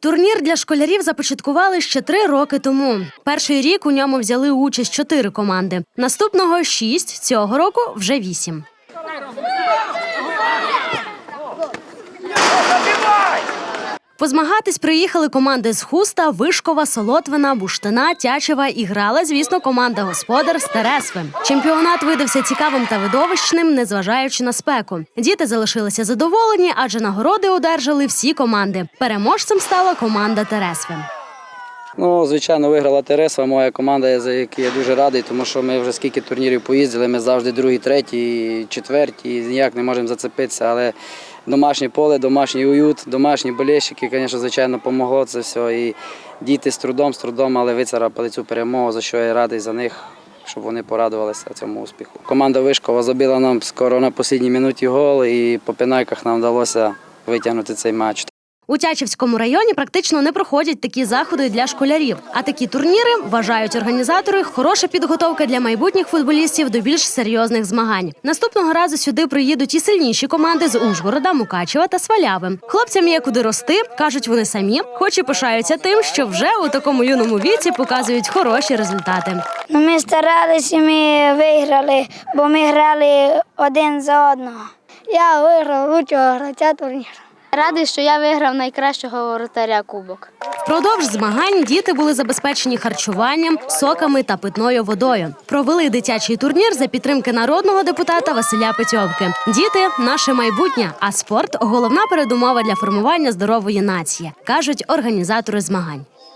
Турнір для школярів започаткували ще три роки тому. Перший рік у ньому взяли участь чотири команди. Наступного шість, цього року вже вісім. Позмагатись приїхали команди з Хуста, Вишкова, Солотвина, Буштина, Тячева і грала, звісно, команда господар з Тересви. Чемпіонат видався цікавим та видовищним, незважаючи на спеку. Діти залишилися задоволені, адже нагороди одержали всі команди. Переможцем стала команда Тересви. Ну, звичайно, виграла Тереса, моя команда, за яку я дуже радий, тому що ми вже скільки турнірів поїздили, ми завжди другі, треті, четверті, і ніяк не можемо зацепитися. Але домашнє поле, домашній уют, домашні болельщики, звісно, звичайно, допомогло це все. І діти з трудом, з трудом, але вицарапали цю перемогу, за що я радий за них. Щоб вони порадувалися цьому успіху. Команда Вишкова забила нам скоро на останній минуті гол, і по пенайках нам вдалося витягнути цей матч. У Тячівському районі практично не проходять такі заходи для школярів. А такі турніри вважають організатори хороша підготовка для майбутніх футболістів до більш серйозних змагань. Наступного разу сюди приїдуть і сильніші команди з Ужгорода, Мукачева та Сваляви. Хлопцям є куди рости, кажуть вони самі, хоч і пишаються тим, що вже у такому юному віці показують хороші результати. Ну, ми старалися, ми виграли, бо ми грали один за одного. Я виграв лучшого гравця турніру. Радий, що я виграв найкращого воротаря кубок. Продовж змагань діти були забезпечені харчуванням, соками та питною водою. Провели дитячий турнір за підтримки народного депутата Василя Петьовки. Діти наше майбутнє, а спорт головна передумова для формування здорової нації, кажуть організатори змагань.